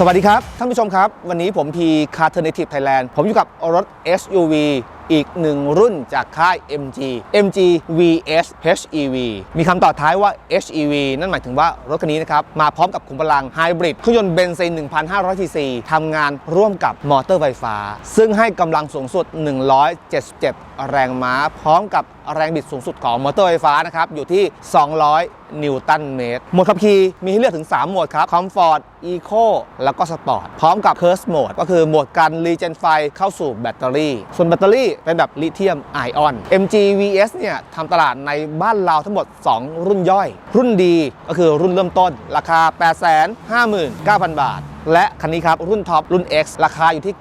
สวัสดีครับ ท่านผู้ชมครับ วันนี้ผมพีคาร์เทอร์เนทีฟไทยแลนด์ผมอยู่กับรถ SUV อีกหนึ่งรุ่นจากค่าย MG MG VS HEV มีคำต่อท้ายว่า HEV นั่นหมายถึงว่ารถคันนี้นะครับ มาพร้อมกับขุมพลังไฮบริดเครื่องยนต์เบนซิน 1,500 cc ทำงานร่วมกับมอเตอร์ไฟฟ้า ซึ่งให้กำลังสูงสุด 177 แรงม้า พร้อมกับแรงบิดสูงสุดของมอเตอร์ไฟฟ้านะครับ อยู่ที่ 200นิวตันเมตร โหมดขับขี่มีให้เลือกถึง 3 โหมดครับ Comfort Eco แล้วก็ Sport พร้อมกับ Curse Mode ก็คือโหมดการรีเจนไฟเข้าสู่แบตเตอรี่ ส่วนแบตเตอรี่เป็นแบบลิเธียมไอออน MG VS เนี่ยทำตลาดในบ้านเราทั้งหมด 2 รุ่นย่อย รุ่นดีก็คือรุ่นเริ่มต้นราคา 859,000 บาท และคันนี้ครับ รุ่นท็อปรุ่น X ราคาอยู่ที่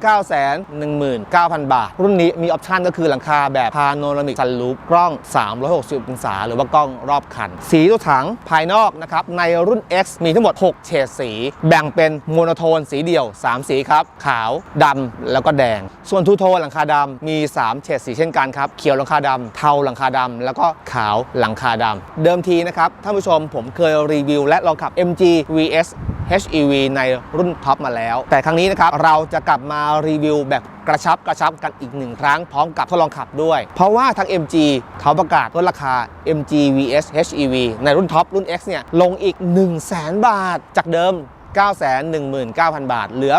919,000 บาท รุ่นนี้มีออปชันก็คือหลังคาแบบพาโนรามิกซันรูฟกล้อง 360 องศา หรือว่ากล้องรอบคัน สีตัวถังภายนอกนะครับ ในรุ่น X มีทั้งหมด 6 เฉดสี แบ่งเป็นโมโนโทนสีเดียว 3 สีครับ ขาวดำแล้วก็แดง ส่วนทูโทนหลังคาดำมี 3 เฉดสีเช่นกันครับเขียวหลังคาดำเทาหลังคาดำแล้วก็ขาวหลังคาดำเดิมทีนะครับท่านผู้ชมผมเคยรีวิวและลองขับ MG VS HEV ในรุ่นท็อปมาแล้ว แต่ครั้งนี้นะครับเราจะกลับมารีวิวแบบกระชับกระชับกันอีกหนึ่งครั้งพร้อมกับทดลองขับด้วย เพราะว่าทาง MG เขาประกาศลดราคา MG VS HEV ในรุ่นท็อปรุ่น X เนี่ยลงอีก 1 0 0 0 0 0 บาท จากเดิม 919,000 บาท เหลือ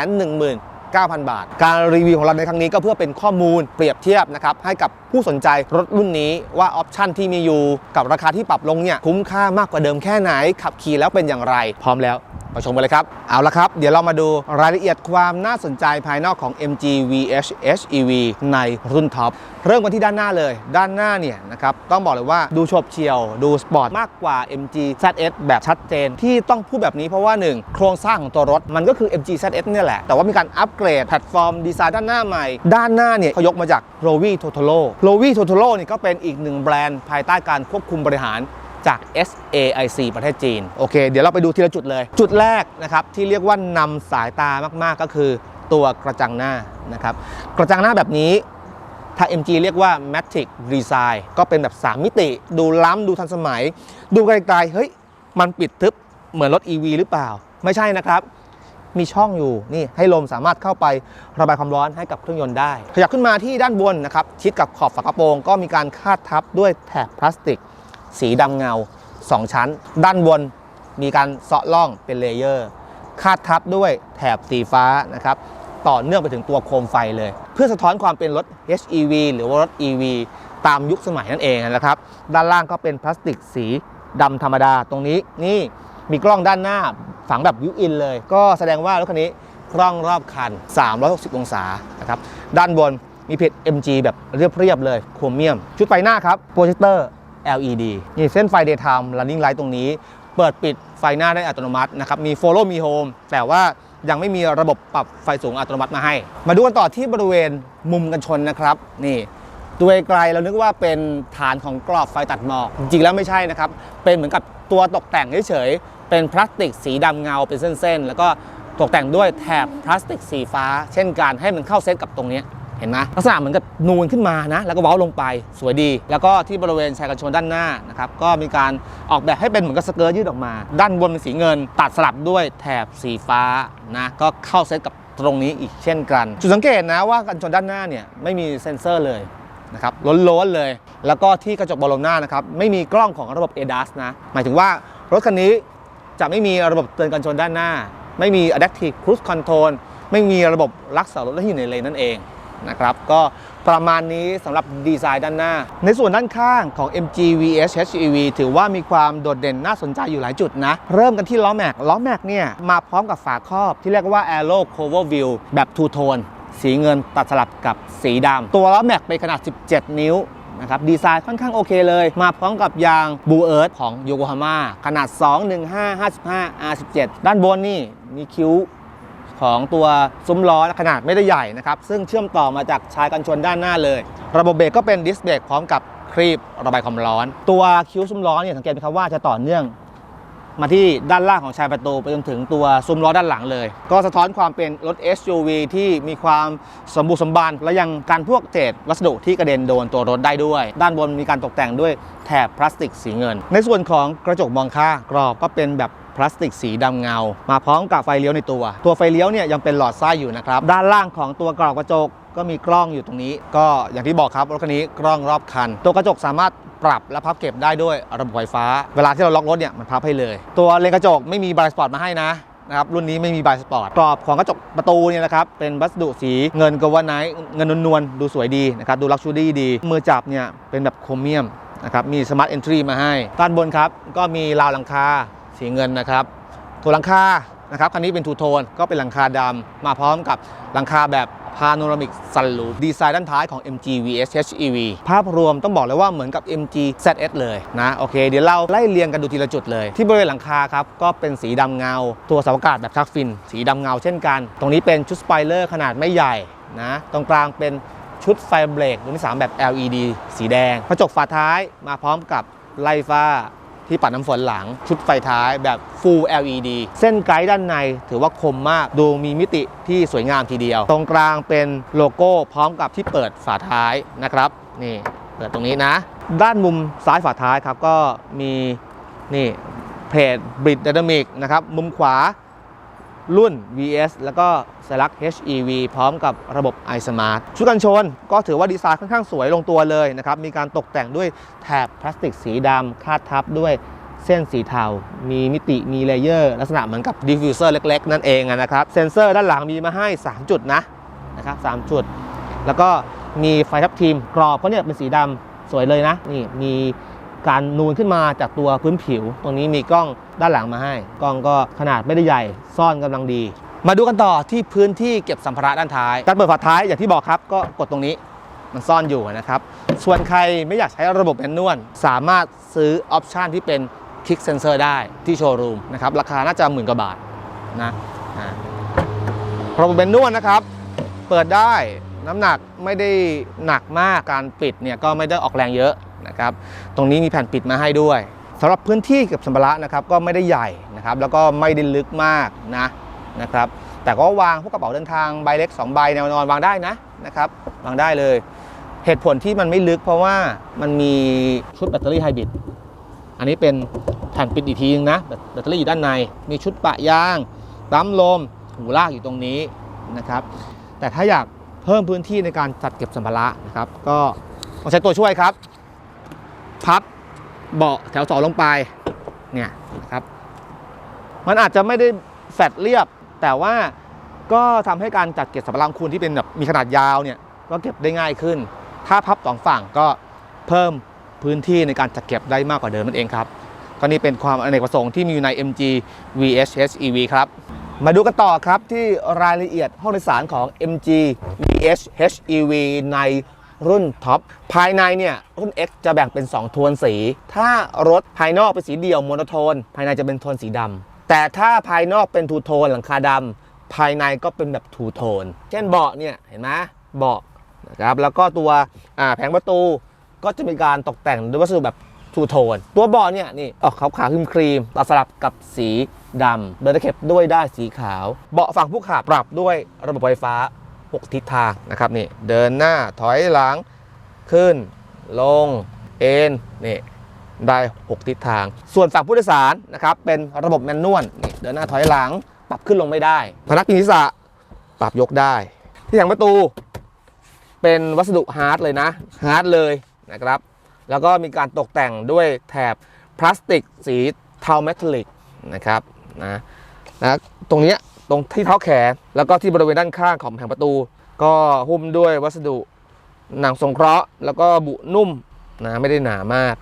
810,000 9,000 บาท การรีวิวของเราในครั้งนี้ก็เพื่อเป็นข้อมูลเปรียบเทียบนะครับให้กับผู้สนใจรถรุ่นนี้ว่าออปชันที่มีอยู่กับราคาที่ปรับลงเนี่ยคุ้มค่ามากกว่าเดิมแค่ไหน ขับขี่แล้วเป็นอย่างไร พร้อมแล้วไปชมกันเลยครับ เอาละครับ เดี๋ยวเรามาดูรายละเอียดความน่าสนใจภายนอกของ MG VH HEV ในรุ่นท็อป เริ่มกันที่ด้านหน้าเลย ด้านหน้าเนี่ยนะครับ ต้องบอกเลยว่าดูโฉบเฉี่ยว ดูสปอร์ตมากกว่า MG ZS แบบชัดเจน ที่ต้องพูดแบบนี้เพราะว่า 1 โครงสร้างของตัวรถมันก็คือ MG ZS เนี่ยแหละ แต่ว่ามีการอัปเกรดแพลตฟอร์มดีไซน์ด้านหน้าใหม่ ด้านหน้าเนี่ยเขายกมาจาก r o v i Totoro r o v i Totoro เนี่ยก็เป็นอีกหนึ่งแบรนด์ภายใต้การควบคุมบริหารจาก SAIC ประเทศจีน โอเค เดี๋ยวเราไปดูทีละจุดเลย จุดแรกนะครับที่เรียกว่านำสายตามากๆก็คือตัวกระจังหน้านะครับ กระจังหน้าแบบนี้ทาง MG เรียกว่า Matic Design ก็เป็นแบบ 3 มิติ ดูล้ำดูทันสมัย ดูไกลๆเฮ้ย มันปิดทึบเหมือนรถ EV หรือเปล่า ไม่ใช่นะครับ มีช่องอยู่นี่ให้ลมสามารถเข้าไประบายความร้อนให้กับเครื่องยนต์ได้ ขยับขึ้นมาที่ด้านบนนะครับชิดกับขอบฝากระโปรงก็มีการคาดทับด้วยแถบพลาสติก สีดำเงา 2 ชั้น ด้านบนมีการเซาะล่องเป็นเลเยอร์คาดทับด้วยแถบสีฟ้านะครับต่อเนื่องไปถึงตัวโคมไฟเลย เพื่อสะท้อนความเป็นรถ HEV หรือว่ารถ EV ตามยุคสมัยนั่นเองนะครับ ด้านล่างก็เป็นพลาสติกสีดำธรรมดาตรงนี้นี่ มีกล้องด้านหน้าฝังแบบวิวอินเลย ก็แสดงว่ารถคันนี้กล้องรอบคัน 360 องศานะครับด้านบนมีเพจ MG แบบเรียบๆเลยโครเมียม ชุดไฟหน้าครับโปรเจคเตอร์ LED นี่เส้นไฟ daytime running light ตรงนี้ เปิดปิดไฟหน้าได้อัตโนมัตินะครับมี follow me home แต่ว่ายังไม่มีระบบปรับไฟสูงอัตโนมัติมาให้ มาดูกันต่อที่บริเวณมุมกันชนนะครับ นี่ดูไกลเรานึกว่าเป็นฐานของกรอบไฟตัดหมอก จริงๆแล้วไม่ใช่นะครับ เป็นเหมือนกับตัวตกแต่งเฉยๆ เป็นพลาสติกสีดำเงาเป็นเส้นๆ แล้วก็ตกแต่งด้วยแถบพลาสติกสีฟ้า เช่นกันให้มันเข้าเซตกับตรงนี้เห็นไหมลักษณะเหมือนกับนูนขึ้นมานะแล้วก็เว้าลงไปสวยดี แล้วก็ที่บริเวณชายกันชนด้านหน้านะครับก็มีการออกแบบให้เป็นเหมือนกับสเกิร์ตยืดออกมา ด้านบนเป็นสีเงิน ตัดสลับด้วยแถบสีฟ้านะก็เข้าเซตกับตรงนี้อีกเช่นกัน จุดสังเกตนะว่ากันชนด้านหน้าเนี่ยไม่มีเซ็นเซอร์เลยนะครับล้นๆเลย แล้วก็ที่กระจกบอลงหน้านะครับไม่มีกล้องของระบบ ADAS นะหมายถึงว่ารถคันนี้ จะไม่มีระบบเตือนกันชนด้านหน้า ไม่มี Adaptive Cruise Control ไม่มีระบบรักษารถที่อยู่ในเลนนั่นเองนะครับก็ประมาณนี้สำหรับดีไซน์ด้านหน้า ในส่วนด้านข้างของ MG VS HEV ถือว่ามีความโดดเด่นน่าสนใจอยู่หลายจุดนะ เริ่มกันที่ล้อแม็กล้อแม็กเนี่ยมาพร้อมกับฝาครอบที่เรียกว่า Aero Cover View แบบทูโทนสีเงินตัดสลับกับสีดำตัวล้อแม็กเป็นขนาด 17 นิ้ว นะครับดีไซน์ค่อนข้างโอเคเลย มาพร้อมกับยางบูเอิร์ธของโยโกฮาม่าขนาด 215 55 R17 ด้านบนนี่มีคิ้วของตัวซุ้มล้อขนาดไม่ได้ใหญ่นะครับ ซึ่งเชื่อมต่อมาจากชายกันชนด้านหน้าเลย ระบบเบรกก็เป็นดิสเบรกพร้อมกับครีบระบายความร้อน ตัวคิ้วซุ้มล้อเนี่ยสังเกตไหมครับว่าจะต่อเนื่อง มาที่ด้านล่างของชายประตูไปจนถึงตัวซุ้มล้อด้านหลังเลย ก็สะท้อนความเป็นรถ SUV ที่มีความสมบูรณ์สมบันและยังการพวกเศษวัสดุที่กระเด็นโดนตัวรถได้ด้วย ด้านบนมีการตกแต่งด้วยแถบพลาสติกสีเงิน ในส่วนของกระจกมองข้างกรอบก็เป็นแบบพลาสติกสีดำเงา มาพร้อมกับไฟเลี้ยวในตัว ตัวไฟเลี้ยวเนี่ยยังเป็นหลอดไส้อยู่นะครับ ด้านล่างของตัวกรอบกระจก ก็มีกล้องอยู่ตรงนี้ ก็อย่างที่บอกครับรถคันนี้กล้องรอบคัน ตัวกระจกสามารถปรับและพับเก็บได้ด้วยระบบไฟฟ้า เวลาที่เราล็อกรถเนี่ยมันพับให้เลย ตัวเลนกระจกไม่มีบายสปอร์ตมาให้นะนะครับรุ่นนี้ไม่มีบายสปอร์ตกรอบของกระจกประตูเนี่ยนะครับเป็นวัสดุสีเงินกวาไนเงินนวลๆดูสวยดีนะครับดูลักชูรี่ดี มือจับเนี่ยเป็นแบบโครเมียมนะครับมีสมาร์ทเอนทรีมาให้ด้านบนครับก็มีราวหลังคาสีเงินนะครับตัวหลังคา นะครับคันนี้เป็นทูโทนก็เป็นหลังคาดำมาพร้อมกับหลังคาแบบพาโนรามิกซันลูดีไซน์ด้านท้ายของ MG VS HEV ภาพรวมต้องบอกเลยว่าเหมือนกับ MG ZS เลยนะ โอเค เดี๋ยวเราไล่เรียงกันดูทีละจุดเลย ที่บริเวณหลังคาครับ ก็เป็นสีดำเงา ตัวเสาอากาศแบบชักฟิน สีดำเงาเช่นกัน ตรงนี้เป็นชุดสปอยเลอร์ขนาดไม่ใหญ่นะ ตรงกลางเป็นชุดไฟเบรกดวงที่สามแบบ LED สีแดงกระจกฝาท้ายมาพร้อมกับไล่ฟ้า ที่ปัดน้ำฝนหลัง ชุดไฟท้ายแบบ Full LED เส้นไกด์ด้านในถือว่าคมมาก ดูมีมิติที่สวยงามทีเดียว ตรงกลางเป็นโลโก้พร้อมกับที่เปิดฝาท้ายนะครับ นี่เปิดตรงนี้นะ ด้านมุมซ้ายฝาท้ายครับก็มีนี่เพจ Brit Dynamic นะครับ มุมขวา รุ่น VS แล้วก็ s e l e c t HEV พร้อมกับระบบ iSmart ชุดกันชนก็ถือว่าดีไซน์ค่อนข้างสวยลงตัวเลยนะครับ มีการตกแต่งด้วยแถบพลาสติกสีดำคาดทับด้วยเส้นสีเทา มีมิติ มีเลเยอร์ ลักษณะเหมือนกับดิฟฟิวเซอร์เล็ก ๆ นั่นเองนะครับ เซ็นเซอร์ด้านหลังมีมาให้ 3 จุดนะนะครับ3จุด แล้วก็มีไฟทับทิมกรอบเขาเนี่ยเป็นสีดำสวยเลยนะ นี่มี การนูนขึ้นมาจากตัวพื้นผิว ตรงนี้มีกล้องด้านหลังมาให้ กล้องก็ขนาดไม่ได้ใหญ่ซ่อนกำลังดี มาดูกันต่อที่พื้นที่เก็บสัมภาระด้านท้าย การเปิดฝาท้ายอย่างที่บอกครับก็กดตรงนี้มันซ่อนอยู่นะครับ ส่วนใครไม่อยากใช้ระบบแมนนวลสามารถซื้อออปชันที่เป็นคลิกเซนเซอร์ได้ที่โชว์รูมนะครับ ราคาน่าจะหมื่นกว่าบาทนะระบบแมนนวลนะครับ เปิดได้น้ำหนักไม่ได้หนักมากการปิดเนี่ยก็ไม่ได้ออกแรงเยอะ นะครับตรงนี้มีแผ่นปิดมาให้ด้วยสำหรับพื้นที่เก็บสัมภาระนะครับก็ไม่ได้ใหญ่นะครับแล้วก็ไม่ได้ลึกมากนะนะครับแต่ก็วางพวกกระเป๋าเดินทางใบเล็ก2ใบแนวนอนวางได้นะนะครับวางได้เลย เหตุผลที่มันไม่ลึกเพราะว่ามันมีชุดแบตเตอรี่ไฮบริดอันนี้เป็นแผ่นปิดอีกทีนึงนะแบตเตอรี่อยู่ด้านใน มีชุดปะยางปั๊มลมหูลากอยู่ตรงนี้นะครับแต่ถ้าอยากเพิ่มพื้นที่ในการจัดเก็บสัมภาระนะครับก็ต้องใช้ตัวช่วยครับ พับเบาะแถวสองลงไปเนี่ยนะครับ มันอาจจะไม่ได้แฟดเรียบ แต่ว่าก็ทำให้การจัดเก็บสัมภาระคุณที่เป็นแบบมีขนาดยาวเนี่ยก็เก็บได้ง่ายขึ้น ถ้าพับสองฝั่งก็เพิ่มพื้นที่ในการจัดเก็บได้มากกว่าเดิมนั่นเองครับก็นี่เป็นความอเนกประสงค์ที่มีอยู่ใน MG VH HEV ครับ มาดูกันต่อครับที่รายละเอียดห้องโดยสารของ MG VH HEV ใน รุ่นท็อปภายในเนี่ยรุ่น X จะแบ่งเป็น 2 โทนสี ถ้ารถภายนอกเป็นสีเดี่ยวโมโนโทน ภายในจะเป็นโทนสีดำแต่ถ้าภายนอกเป็นทูโทนหลังคาดำภายในก็เป็นแบบทูโทน เช่นเบาะเนี่ยเห็นไหมเบาะนะครับแล้วก็ตัวแผงประตูก็จะมีการตกแต่งด้วยวัสดุแบบทูโทน ตัวเบาะเนี่ยนี่ออกขาวขาวครีมครีมตัดสลับกับสีดำโดยตะเข็บด้วยได้สีขาว เบาะฝั่งผู้ขับปรับด้วยระบบไฟฟ้า 6 ทิศทางนะครับนี่เดินหน้าถอยหลังขึ้น ลง เอ็นนี่ได้ 6 ทิศทาง ส่วนฝั่งผู้โดยสารนะครับเป็นระบบแมนนวลนี่เดินหน้าถอยหลัง ปรับขึ้นลงไม่ได้ พนักพิงศีรษะปรับยกได้ ที่แผงประตู เป็นวัสดุฮาร์ดเลยนะฮาร์ดเลยนะครับ แล้วก็มีการตกแต่งด้วยแถบพลาสติกสีเทาเมทัลลิกนะครับนะนะตรงเนี้ย ตรงที่เท้าแขน แล้วก็ที่บริเวณด้านข้างของแผงประตู ก็หุ้มด้วยวัสดุหนังสงเคราะห์ แล้วก็บุนุ่มนะไม่ได้หนามาก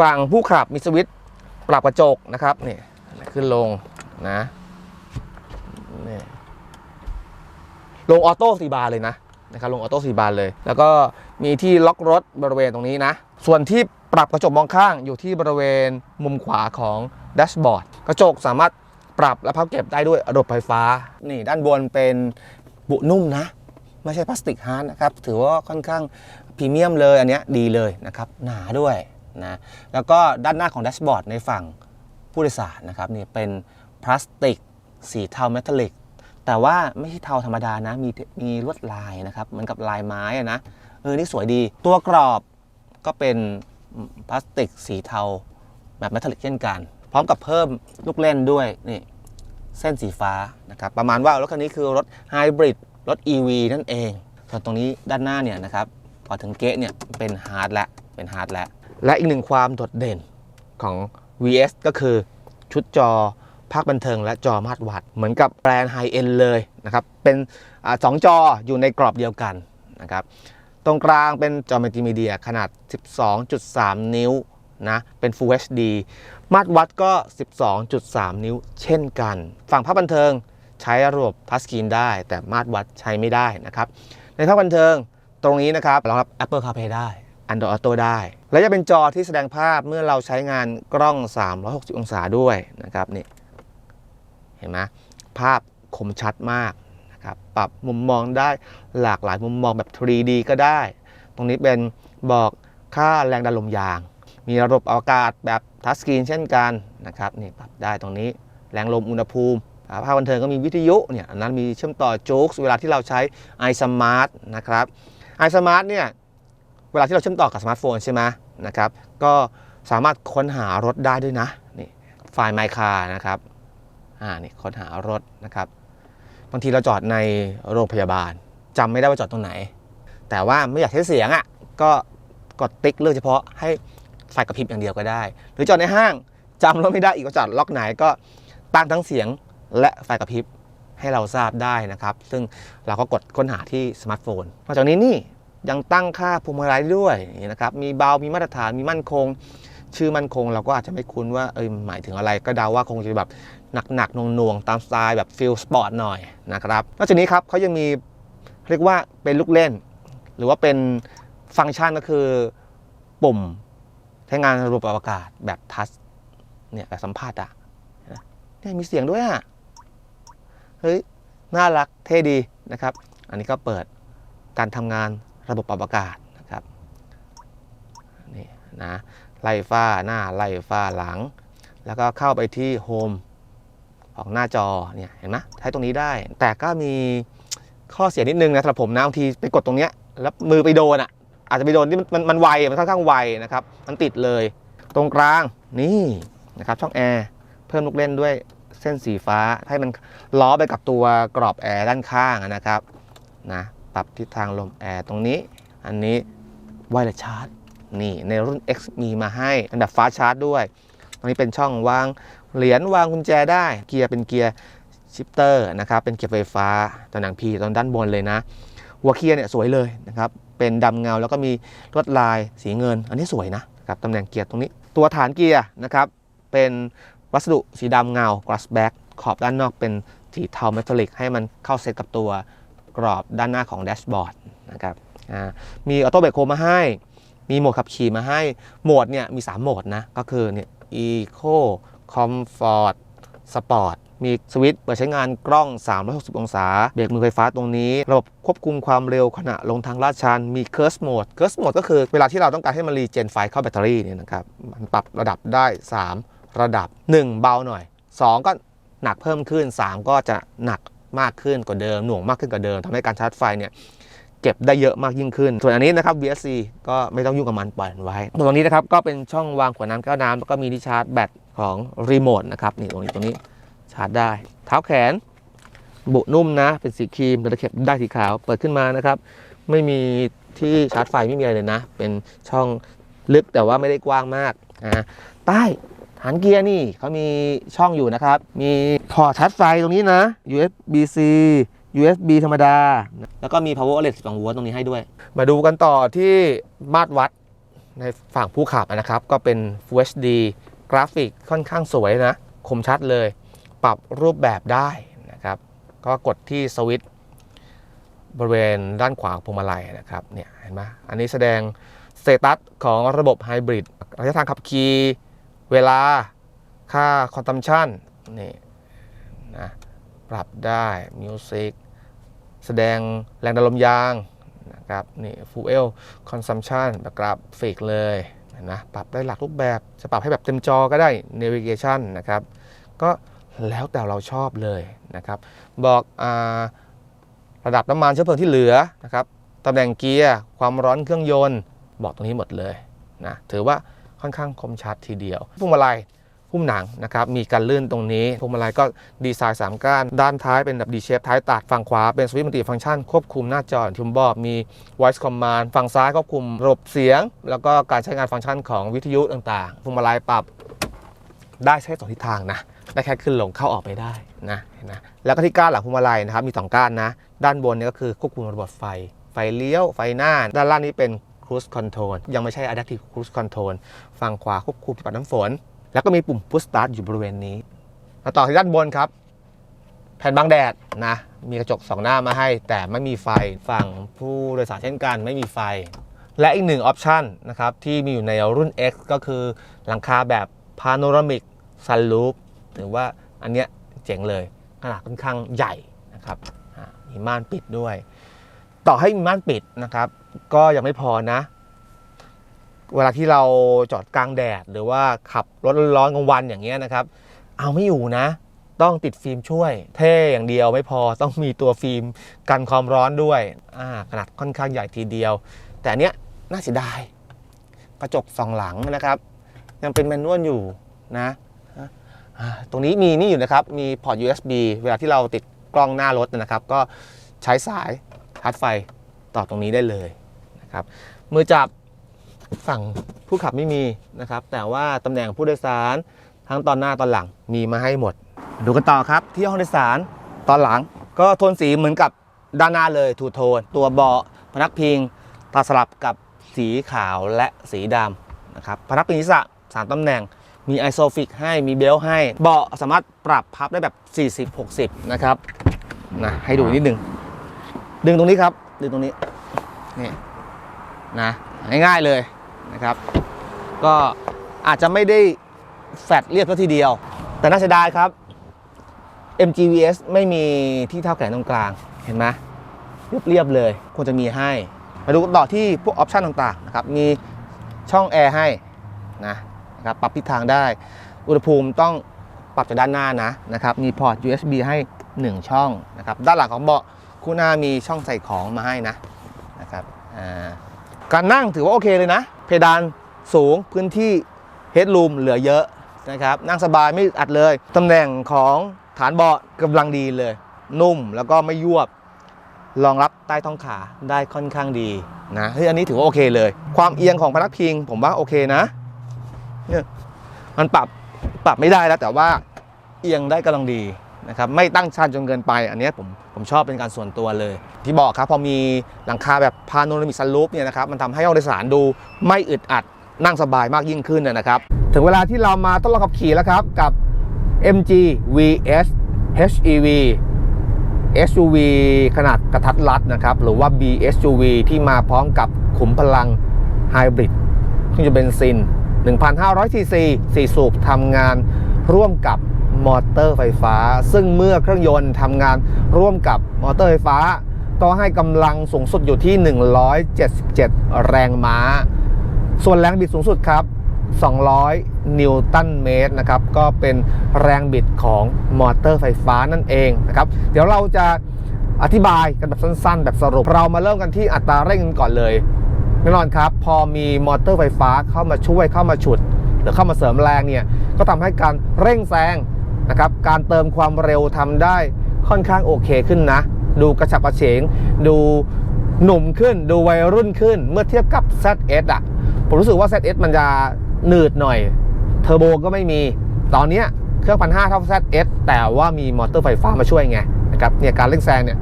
ฝั่งผู้ขับมีสวิตช์ปรับกระจกนะครับนี่ขึ้นลงนะนี่ลงออโต้สีบาร์เลยนะนะครับลงออโต้สีบานเลย แล้วก็มีที่ล็อกรถบริเวณตรงนี้นะ ส่วนที่ปรับกระจกมองข้างอยู่ที่บริเวณมุมขวาของแดชบอร์ดกระจกสามารถ ปรับและพับเก็บได้ด้วยระบบไฟฟ้า นี่ด้านบนเป็นบุนุ่มนะ ไม่ใช่พลาสติกฮาร์ดนะครับ ถือว่าค่อนข้างพรีเมียมเลยอันนี้ดีเลยนะครับ หนาด้วยนะแล้วก็ด้านหน้าของแดชบอร์ดในฝั่งผู้โดยสารนะครับนี่เป็นพลาสติก สีเทาเมทัลลิก แต่ว่าไม่ใช่เทาธรรมดานะ มีมีลวดลายนะครับเหมือนกับลายไม้อะนะเออนี่สวยดี ตัวกรอบก็เป็นพลาสติกสีเทาแบบเมทัลลิกเช่นกัน พร้อมกับเพิ่มลูกเล่นด้วยนี่เส้นสีฟ้านะครับประมาณว่ารถคันนี้คือรถไฮบริดรถ EV นั่นเองส่วนตรงนี้ด้านหน้าเนี่ยนะครับพอถึงเกะเนี่ยเป็นฮาร์ดแล้วเป็นฮาร์ดแล้วและอีกหนึ่งความโดดเด่นของ VS ก็คือชุดจอภาคบันเทิงและจอมาตรวัด เหมือนกับแบรนด์ไฮเอ็นเลยนะครับเป็นอสองจออยู่ในกรอบเดียวกันนะครับตรงกลางเป็นจอมัลติมีเดียขนาด 12.3 นิ้วนะเป็น Full HD มาตรวัดก็ 12.3 นิ้วเช่นกัน ฝั่งภาพบันเทิงใช้ระบบทัชสกรีนได้ แต่มาตรวัดใช้ไม่ได้นะครับ ในภาพบันเทิงตรงนี้นะครับรองรับ Apple CarPlay ได้ Android Auto ได้ และจะเป็นจอที่แสดงภาพเมื่อเราใช้งานกล้อง 360 องศาด้วยนะครับนี่เห็นไหมภาพคมชัดมากนะครับปรับมุมมองได้หลากหลายมุมมองแบบ 3D ก็ได้ ตรงนี้เป็นบอกค่าแรงดันลมยาง มีระบบอากาศแบบทัชสกรีนเช่นกันนะครับนี่ปรับได้ตรงนี้แรงลมอุณหภูมิภาพบันเทิงก็มีวิทยุเนี่ยอันนั้นมีเชื่อมต่อโจ๊กเวลาที่เราใช้ iSmart นะครับ iSmart เนี่ยเวลาที่เราเชื่อมต่อกับสมาร์ทโฟนใช่ไหมนะครับก็สามารถค้นหารถได้ด้วยนะนี่ไฟล์ My Car นะครับอ่านี่ค้นหารถนะครับบางทีเราจอดในโรงพยาบาลจำไม่ได้ว่าจอดตรงไหน แต่ว่าไม่อยากใช้เสียงอะ่ะก็กดติ๊กเลือกเฉพาะให้ ไฟกระพริบอย่างเดียวก็ได้ หรือจอดในห้างจำรถไม่ได้อีกว่าจอดล็อกไหนก็ตั้งทั้งเสียงและไฟกระพริบให้เราทราบได้นะครับ ซึ่งเราก็กดค้นหาที่สมาร์ทโฟนนอกจากนี้นี่ยังตั้งค่าพวงมาลัยด้วยนี่นะครับมีเบา มีมาตรฐาน มีมั่นคง ชื่อมั่นคงเราก็อาจจะไม่คุ้นว่าเอยหมายถึงอะไรก็เดาว่าคงจะแบบหนักๆหน่วงๆ ตามสไตล์แบบฟิลสปอร์ตหน่อยนะครับนอกจากนี้ครับเขายังมีเรียกว่าเป็นลูกเล่น หรือว่าเป็นฟังก์ชันก็คือปุ่ม ช้งานระบบอากาศแบบทัชเนี่ยแบบสัมผัสอะเนี่ยมีเสียงด้วยอะเฮ้ยน่ารักเท่ดีนะครับ อันนี้ก็เปิดการทำงานระบบปรับอากาศนะครับนี่นะไล่ฟ้าหน้าไล่ฟ้าหลัง แล้วก็เข้าไปที่โฮมของหน้าจอเนี่ยเห็นไหมใช้ตรงนี้ได้ แต่ก็มีข้อเสียนิดนึงนะสำหรับผมนะบางทีไปกดตรงเนี้ยแล้วมือไปโดนอะ อาจจะไปโดนที่มันมันมันไวมันค่อนข้างไวนะครับมันติดเลย ตรงกลางนี่นะครับช่องแอร์เพิ่มลูกเล่นด้วยเส้นสีฟ้าให้มันล้อไปกับตัวกรอบแอร์ด้านข้างนะครับนะปรับทิศทางลมแอร์ตรงนี้ อันนี้ไวเลสชาร์จนี่ในรุ่น X มีมาให้เป็นแบบฟ้าชาร์จด้วยตรงนี้เป็นช่องวางเหรียญวางกุญแจได้ เกียร์เป็นเกียร์ชิปเตอร์นะครับเป็นเกียร์ไฟฟ้าตำแหน่ง P ตรงด้านบนเลยนะ หัวเกียร์เนี่ยสวยเลยนะครับ เป็นดำเงา แล้วก็มีลวดลายสีเงิน อันนี้สวยนะครับตำแหน่งเกียร์ตรงนี้ ตัวฐานเกียร์นะครับเป็นวัสดุสีดำเงา glass back ขอบด้านนอกเป็นสีเทาเมทัลลิกให้มันเข้าเซตกับตัวกรอบด้านหน้าของแดชบอร์ดนะครับมีออโต้เบรกโฮมาให้ มีโหมดขับขี่มาให้ โหมดเนี่ยมี 3 โหมดนะ ก็คือเนี่ย Eco Comfort Sport มีส มีสวิตช์เปิดใช้งานกล้อง 360 องศา เบรกมือไฟฟ้าตรงนี้ ระบบควบคุมความเร็วขณะลงทางลาดชัน มี Curse Mode Curse Mode ก็คือเวลาที่เราต้องการให้มันรีเจนไฟเข้าแบตเตอรี่เนี่ยนะครับ มันปรับระดับได้ 3 ระดับ 1 เบาหน่อย 2 ก็หนักเพิ่มขึ้น 3 ก็จะหนักมากขึ้นกว่าเดิม หน่วงมากขึ้นกว่าเดิมทำให้การชาร์จไฟเนี่ยเก็บได้เยอะมากยิ่งขึ้น ส่วนอันนี้นะครับ VSC ก็ไม่ต้องยุ่งกับมันปล่อยมันไว้ ตรงนี้นะครับก็เป็นช่องวางขวดน้ำแก้วน้ำแล้วก็มีที่ชาร์จแบตของรีโมทนะครับนี่ตรงนี้ตรงนี้ ชาร์จได้ เท้าแขน บุนุ่มนะ เป็นสีครีมตะเข็บได้สีขาว เปิดขึ้นมานะครับ ไม่มีที่ชาร์จไฟไม่มีอะไรเลยนะ เป็นช่องลึกแต่ว่าไม่ได้กว้างมากนะใต้ฐานเกียร์นี่เขามีช่องอยู่นะครับ มีพอร์ตชาร์จไฟตรงนี้นะ USB-C USB ธรรมดา แล้วก็มี power outlet 12โวลต์ตรงนี้ให้ด้วย มาดูกันต่อที่มาตรวัดในฝั่งผู้ขับนะครับ ก็เป็น Full HD กราฟิกค่อนข้างสวยนะ คมชัดเลย ปรับรูปแบบได้นะครับ ก็กดที่สวิตช์บริเวณด้านขวาของพวงมาลัยนะครับเนี่ยเห็นไหมอันนี้แสดงสเตตัสของระบบไฮบริดระยะทางขับขี่เวลาค่าคอนซัมชันนี่นะปรับได้มิวสิกแสดงแรงดันลมยางนะครับนี่ fuel consumption แบบกราฟิกเลยนนะปรับได้หลากรูปแบบจะปรับให้แบบเต็มจอก็ได้ navigation นะครับ ก็ แล้วแต่เราชอบเลยนะครับ บอกอระดับน้ำมันเชื้อเพลิงที่เหลือนะครับตำแหน่งเกียร์ความร้อนเครื่องยนต์ บอกตรงนี้หมดเลยนะถือว่าค่อนข้างคมชัดทีเดียวพวงมาลัยหุ้มหนังนะครับมีการลื่นตรงนี้พวงมาลัยก็ดีไซน์ 3 ก้าน ด้านท้ายเป็นแบบ D shape ท้ายตัดฝั่งขวาเป็นสวิตช์มัลติฟังก์ชัน ควบคุมหน้าจอที่มบอกมี voice command ฝั่งซ้ายควบคุมระบบเสียง แล้วก็การใช้งานฟังก์ชันของวิทยุต่างๆพวงมาลัยปรับได้ใช้สองทิศทางนะ ได้แค่ขึ้นลงเข้าออกไปได้นะเห็นนะแล้วก็ที่ก้านหลังพวงมาลัยนะครับมี 2 ก้านนะ ด้านบนเนี่ยก็คือควบคุมระบบไฟ ไฟเลี้ยวไฟหน้า ด้านล่างนี้เป็น cruise control ยังไม่ใช่ adaptive cruise control ฝั่งขวาควบคุมที่ปัดน้ำฝน แล้วก็มีปุ่ม push start อยู่บริเวณนี้มาต่อที่ด้านบนครับ แผ่นบังแดดนะ มีกระจกสองหน้ามาให้ แต่ไม่มีไฟฝั่งผู้โดยสารเช่นกันไม่มีไฟ และอีกหนึ่งออปชันนะครับที่มีอยู่ในรุ่น X ก็คือหลังคาแบบ Panoramic Sunroof ถือว่าอันเนี้ยเจ๋งเลยขนาดค่อนข้างใหญ่นะครับมีม่านปิดด้วย ต่อให้มีม่านปิดนะครับ ก็ยังไม่พอนะ เวลาที่เราจอดกลางแดด หรือว่าขับรถร้อนกลางวันอย่างเงี้ยนะครับ เอาไม่อยู่นะ ต้องติดฟิล์มช่วย เท่อย่างเดียวไม่พอต้องมีตัวฟิล์มกันความร้อนด้วยขนาดค่อนข้างใหญ่ทีเดียว แต่อันเนี้ยน่าเสียดายกระจกสองหลังนะครับ ยังเป็นแมนนวลอยู่นะ ตรงนี้มีนี่อยู่นะครับ มีพอร์ต USB เวลาที่เราติดกล้องหน้ารถนะครับ ก็ใช้สายชาร์จไฟต่อตรงนี้ได้เลยนะครับมือจับฝั่งผู้ขับไม่มีนะครับ แต่ว่าตำแหน่งผู้โดยสารทั้งตอนหน้าตอนหลังมีมาให้หมด ดูกันต่อครับที่ห้องโดยสารตอนหลังก็โทนสีเหมือนกับด้านหน้าเลยทูโทน ตัวเบาะพนักพิงตัดสลับกับสีขาวและสีดำนะครับพนักพิงศีรษะสามตำแหน่ง มีไอโซฟิกให้มีเบลต์ให้ เบาะสามารถปรับพับได้แบบ 40-60 นะครับนะให้ดูนิดนึง ดึงตรงนี้ครับ ดึงตรงนี้นี่นะง่ายๆเลยนะครับ ก็อาจจะไม่ได้แฟดเรียบซะทีเดียว แต่น่าเสียดายครับ MGVS ไม่มีที่เท่าแขนตรงกลางเห็นไหมเรียบๆเลยควรจะมีให้ มาดูต่อที่พวกออปชันต่างๆนะครับ มีช่องแอร์ให้นะ นะครับปรับทิศทางได้ อุณหภูมิต้องปรับจากด้านหน้านะนะครับมีพอร์ต USB ให้ 1 ช่องนะครับด้านหลังของเบาะคู่หน้ามีช่องใส่ของมาให้นะนะครับการนั่งถือว่าโอเคเลยนะ เพดานสูงพื้นที่เฮดรูมเหลือเยอะนะครับนั่งสบายไม่อัดเลยตำแหน่งของฐานเบาะกำลังดีเลย นุ่มแล้วก็ไม่ยวบรองรับใต้ท้องขาได้ค่อนข้างดีนะเฮ้ยอันนี้ถือว่าโอเคเลย ความเอียงของพนักพิงผมว่าโอเคนะ เนี่ยมันปรับปรับไม่ได้แล้วแต่ว่าเอียงได้กำลังดีนะครับไม่ตั้งชันจนเกินไปอันนี้ผมผมชอบเป็นการส่วนตัวเลย ที่บอกครับพอมีหลังคาแบบพาโนรามิกซันรูฟเนี่ยนะครับมันทำให้ห้องโดยสารดูไม่อึดอัดนั่งสบายมากยิ่งขึ้นนะครับ ถึงเวลาที่เรามาทดลองขับขี่แล้วครับกับ MG VS HEV SUV ขนาดกระทัดรัดนะครับหรือว่า BSUV ที่มาพร้อมกับขุมพลังไฮบริดเครื่องยนต์เบนซิน 1,500ซีซี4สูบทำงานร่วมกับมอเตอร์ไฟฟ้า ซึ่งเมื่อเครื่องยนต์ทำงานร่วมกับมอเตอร์ไฟฟ้า ก็ให้กำลังสูงสุดอยู่ที่ 177 แรงม้า ส่วนแรงบิดสูงสุดครับ 200 นิวตันเมตรนะครับ ก็เป็นแรงบิดของมอเตอร์ไฟฟ้านั่นเองนะครับ เดี๋ยวเราจะอธิบายกันแบบสั้น ๆ แบบสรุป เรามาเริ่มกันที่อัตราเร่งกันก่อนเลย แน่นอนครับ พอมีมอเตอร์ไฟฟ้าเข้ามาช่วยเข้ามาฉุด หรือเข้ามาเสริมแรงเนี่ยก็ทำให้การเร่งแซงนะครับการเติมความเร็วทำได้ค่อนข้างโอเคขึ้นนะ ดูกระฉับกระเฉง ดูหนุ่มขึ้น ดูวัยรุ่นขึ้น เมื่อเทียบกับ ZS อะผมรู้สึกว่า ZS มันจะหนืดหน่อย เทอร์โบก็ไม่มี ตอนเนี้ยเครื่องพันห้าเท่า ZS แต่ว่ามีมอเตอร์ไฟฟ้ามาช่วยไงนะครับเนี่ยการเร่งแซงเนี่ย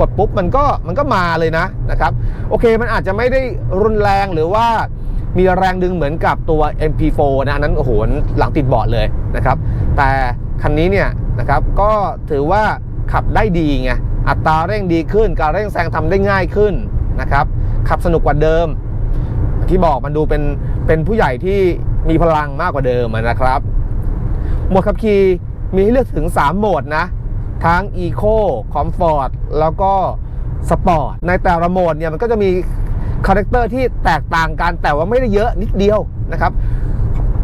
กดปุ๊บมันก็มันก็มาเลยนะนะครับโอเคมันอาจจะไม่ได้รุนแรงหรือว่ามีแรงดึงเหมือนกับตัว MP4 นะอันนั้นโอ้โหหลังติดเบาะเลยนะครับ แต่คันนี้เนี่ยนะครับก็ถือว่าขับได้ดีไงอัตราเร่งดีขึ้น การเร่งแซงทำได้ง่ายขึ้นนะครับ ขับสนุกกว่าเดิม ที่บอกมันดูเป็นเป็นผู้ใหญ่ที่มีพลังมากกว่าเดิมนะครับโหมดขับขี่มีให้เลือกถึง 3 โหมดนะ ทั้ง Eco Comfort แล้วก็ Sport ในแต่ละโหมดเนี่ยมันก็จะมีคาแรคเตอร์ที่แตกต่างกันแต่ว่าไม่ได้เยอะนิดเดียวนะครับ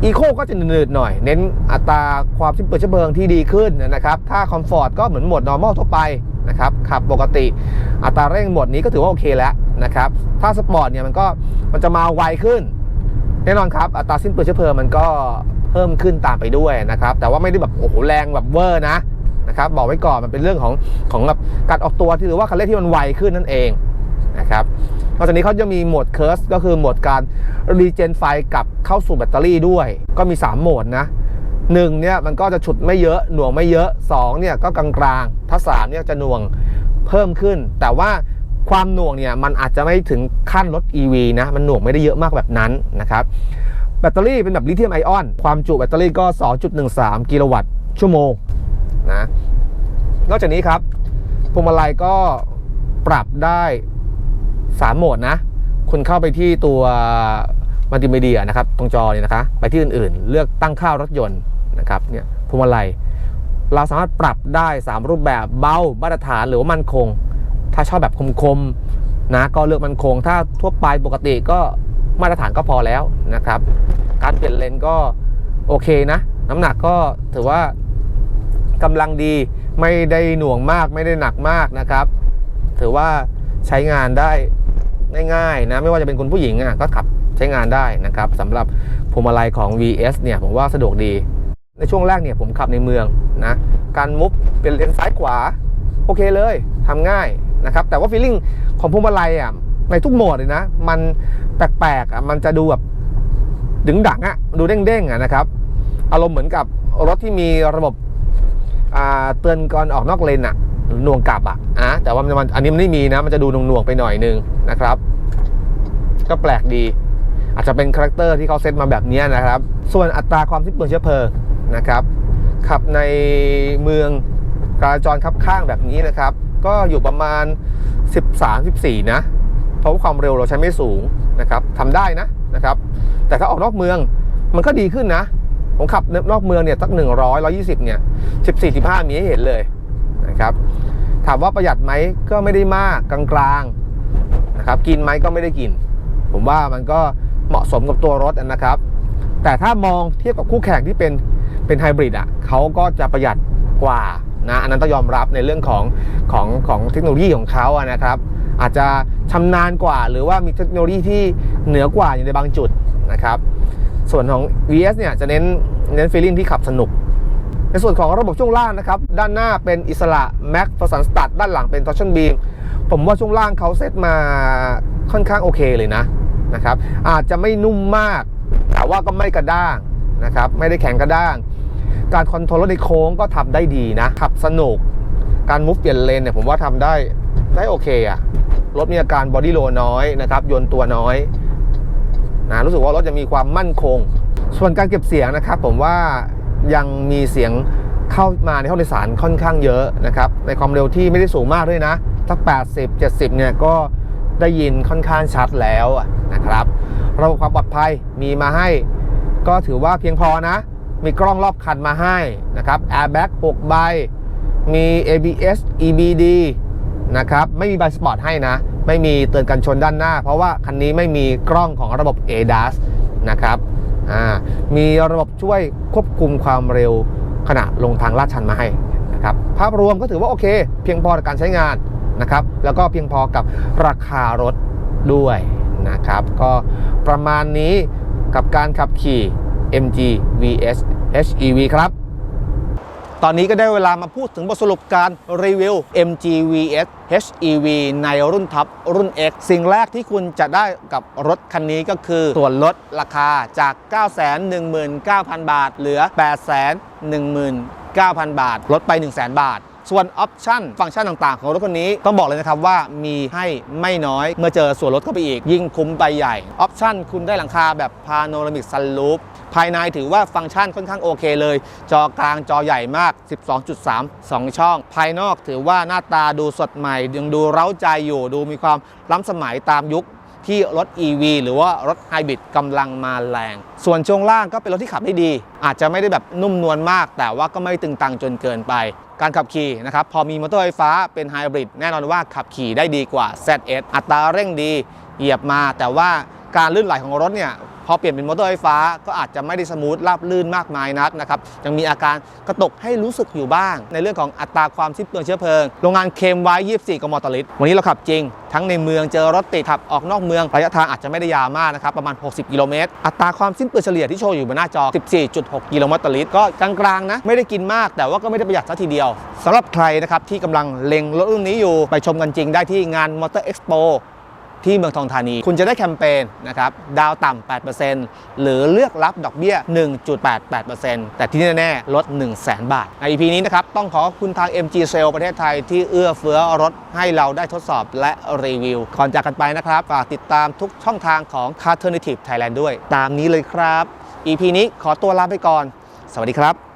อีโคก็จะหนืดๆหน่อย เน้นอัตราความสิ้นเปลืองเชื้อเพลิงที่ดีขึ้นนะครับ ถ้าคอมฟอร์ตก็เหมือนโหมด normal ทั่วไปนะครับ ขับปกติ อัตราเร่งโหมดนี้ก็ถือว่าโอเคแล้วนะครับ ถ้าสปอร์ตเนี่ยมันก็มันจะมาไวขึ้น แน่นอนครับ อัตราสิ้นเปลืองเชื้อเพลิงมันก็เพิ่มขึ้นตามไปด้วยนะครับ แต่ว่าไม่ได้แบบโอ้โหแรงแบบเวอร์นะ นะครับบอกไว้ก่อนมันเป็นเรื่องของของแบบการออกตัวที่หรือว่าคันเร่งที่มันไวขึ้นนั่นเองนะครับนอกจากนี้เขาจะมีโหมดเคิร์สก็คือโหมดการรีเจนไฟกับเข้าสู่แบตเตอรี่ด้วย ก็มี 3 โหมดนะหนึ่งเนี่ยมันก็จะฉุดไม่เยอะหน่วงไม่เยอะสองเนี่ยก็กลางๆถ้าสามเนี่ยจะหน่วงเพิ่มขึ้น แต่ว่าความหน่วงเนี่ยมันอาจจะไม่ถึงขั้นรถ EV นะมันหน่วงไม่ได้เยอะมากแบบนั้นนะครับแบตเตอรี่เป็นแบบลิเธียมไอออน ความจุแบตเตอรี่ก็ 2.13 กิโลวัตต์ชั่วโมง นะ นอกจากนี้ครับพวงมาลัยก็ปรับได้ 3 โหมดนะ คุณเข้าไปที่ตัวมัลติมีเดียนะครับ ตรงจอเนี่ยนะคะ ไปที่อื่นๆ เลือกตั้งค่ารถยนต์นะครับเนี่ยพวงมาลัย เราสามารถปรับได้ 3 รูปแบบเบามาตรฐานหรือว่ามั่นคง ถ้าชอบแบบคมๆนะก็เลือกมั่นคง ถ้าทั่วไปปกติก็มาตรฐานก็พอแล้วนะครับ การเปลี่ยนเลนก็โอเคนะ น้ำหนักก็ถือว่า กำลังดีไม่ได้หน่วงมากไม่ได้หนักมากนะครับ ถือว่าใช้งานได้ง่ายๆนะไม่ว่าจะเป็นคุณผู้หญิงอะก็ขับใช้งานได้นะครับสำหรับพวงมาลัยของ VS เนี่ยผมว่าสะดวกดี ในช่วงแรกเนี่ยผมขับในเมืองนะการมุฟเป็นเลนซ้ายขวาโอเคเลยทำง่ายนะครับแต่ว่าฟีลลิ่งของพวงมาลัยอะในทุกโหมดเลยนะ มันแปลกๆอะมันจะดูแบบดึงดังอะดูเด้งๆอะนะครับ อารมณ์เหมือนกับรถที่มีระบบ เตือนก่อนออกนอกเลนอะหน่วงกลับอะอะแต่ว่ามันอันนี้มันไม่มีนะ มันจะดูหน่วงๆไปหน่อยนึงนะครับ ก็แปลกดี อาจจะเป็นคาแรคเตอร์ที่เขาเซตมาแบบนี้นะครับ ส่วนอัตราความสิ้นเปลืองเชื้อเพลิงนะครับ ขับในเมืองจราจรคับข้างแบบนี้นะครับ ก็อยู่ประมาณ 13-14 นะ เพราะว่าความเร็วเราใช้ไม่สูงนะครับทำได้นะนะครับ แต่ถ้าออกนอกเมืองมันก็ดีขึ้นนะ ผมขับนอกเมืองเนี่ยสัก100 120เนี่ย14 15มีให้เห็นเลยนะครับถามว่าประหยัดไหมก็ไม่ได้มากกลางๆนะครับกินไหมก็ไม่ได้กิน ผมว่ามันก็เหมาะสมกับตัวรถนะครับ แต่ถ้ามองเทียบกับคู่แข่งที่เป็นเป็นไฮบริดอะเขาก็จะประหยัดกว่านะอันนั้นต้องยอมรับในเรื่องของของของเทคโนโลยีของเขาอะนะครับ อาจจะชำนาญกว่าหรือว่ามีเทคโนโลยีที่เหนือกว่าอยู่ในบางจุดนะครับ ส่วนของ VS เนี่ยจะเน้นเน้นฟีลลิ่งที่ขับสนุก ในส่วนของระบบช่วงล่างนะครับ ด้านหน้าเป็นอิสระ Max f o r s u n Start ด้านหลังเป็น Torsion Beam ผมว่าช่วงล่างเขาเซตมาค่อนข้างโอเคเลยนะนะครับ อาจจะไม่นุ่มมาก แต่ว่าก็ไม่กระด้างนะครับ ไม่ได้แข็งกระด้าง การคอนโทรลรถในโค้งก็ทำได้ดีนะ ขับสนุก การมุฟเปลี่ยนเลนเนี่ยผมว่าทำได้ได้โอเคอะรถมีอาการบอดี้โลน้อยนะครับโยนตัวน้อย นะรู้สึกว่ารถจะมีความมั่นคง ส่วนการเก็บเสียงนะครับ ผมว่ายังมีเสียงเข้ามาในห้องโดยสารค่อนข้างเยอะนะครับในความเร็วที่ไม่ได้สูงมากด้วยนะสัก80 70เนี่ยก็ได้ยินค่อนข้างชัดแล้วนะครับระบบความปลอดภัยมีมาให้ ก็ถือว่าเพียงพอนะ มีกล้องรอบคันมาให้นะครับ airbag 6ใบมี ABS EBD นะครับไม่มีใบสปอร์ตให้นะ ไม่มีเตือนกันชนด้านหน้า เพราะว่าคันนี้ไม่มีกล้องของระบบ ADAS นะครับมีระบบช่วยควบคุมความเร็วขณะลงทางลาดชันมาให้นะครับภาพรวมก็ถือว่าโอเค เพียงพอต่อการใช้งานนะครับ แล้วก็เพียงพอกับราคารถด้วยนะครับ ก็ประมาณนี้กับการขับขี่ MG VS HEV ครับ ตอนนี้ก็ได้เวลามาพูดถึงบทสรุปการรีวิว MG VS HEV ในรุ่นท็อปรุ่น X สิ่งแรกที่คุณจะได้กับรถคันนี้ก็คือส่วนลดราคาจาก 919,000 บาท เหลือ 819,000 บาท ลดไป 100,000 บาทส่วนออปชั่นฟังก์ชันต่างๆ ของรถคันนี้ต้องบอกเลยนะครับว่ามีให้ไม่น้อย เมื่อเจอส่วนลดเข้าไปอีก ยิ่งคุ้มไปใหญ่ออปชั่นคุณได้หลังคาแบบพาโนรามิกซันลูป ภายในถือว่าฟังก์ชันค่อนข้างโอเคเลย จอกลางจอใหญ่มาก 12.3 2 ช่อง ภายนอกถือว่าหน้าตาดูสดใหม่ ยังดูเร้าใจอยู่ ดูมีความล้ำสมัยตามยุคที่รถ EV หรือว่ารถไฮบริดกำลังมาแรง ส่วนช่วงล่างก็เป็นรถที่ขับได้ดี อาจจะไม่ได้แบบนุ่มนวลมาก แต่ว่าก็ไม่ตึงตังจนเกินไป การขับขี่นะครับ พอมีมอเตอร์ไฟฟ้าเป็นไฮบริดแน่นอนว่าขับขี่ได้ดีกว่า ZS อัตราเร่งดี เหยียบมา แต่ว่าการลื่นไหลของรถเนี่ย พอเปลี่ยนเป็นมอเตอร์ไฟฟ้าก็อาจจะไม่ได้สมูทราบลื่นมากมายนักนะครับยังมีอาการกระตกให้รู้สึกอยู่บ้าง ในเรื่องของอัตราความสิ้นเปลืองเชื้อเพลิง โรงงานเคมไว้ 24กมต่อลิตร วันนี้เราขับจริง ทั้งในเมืองเจอรถติดขับออกนอกเมืองระยะทางอาจจะไม่ได้ยาวมากนะครับประมาณ 60 กิโลเมตร อัตราความสิ้นเปลืองเฉลี่ยที่โชว์อยู่บนหน้าจอ 14.6 กิโลเมตรต่อลิตรก็กลางๆนะไม่ได้กินมากแต่ว่าก็ไม่ได้ประหยัดซะทีเดียวสำหรับใครนะครับที่กำลังเล็งรถรุ่นนี้อยู่ไปชมกันจริงได้ที่งาน Motor Expo ที่เมืองทองธานี คุณจะได้แคมเปญนะครับดาวต่ำ 8%หรือเลือกรับดอกเบี้ย 1.88%แต่ที่แน่ๆลด 1 0 0 0 0 0บาท ใน EP นี้นะครับ ต้องขอคุณทาง MG Sale ประเทศไทยที่เอื้อเฟื้อรถให้เราได้ทดสอบและรีวิว ก่อนจากกันไปนะครับ ฝากติดตามทุกช่องทางของ Carternative Thailand ด้วย ตามนี้เลยครับ EP นี้ขอตัวลาไปก่อน สวัสดีครับ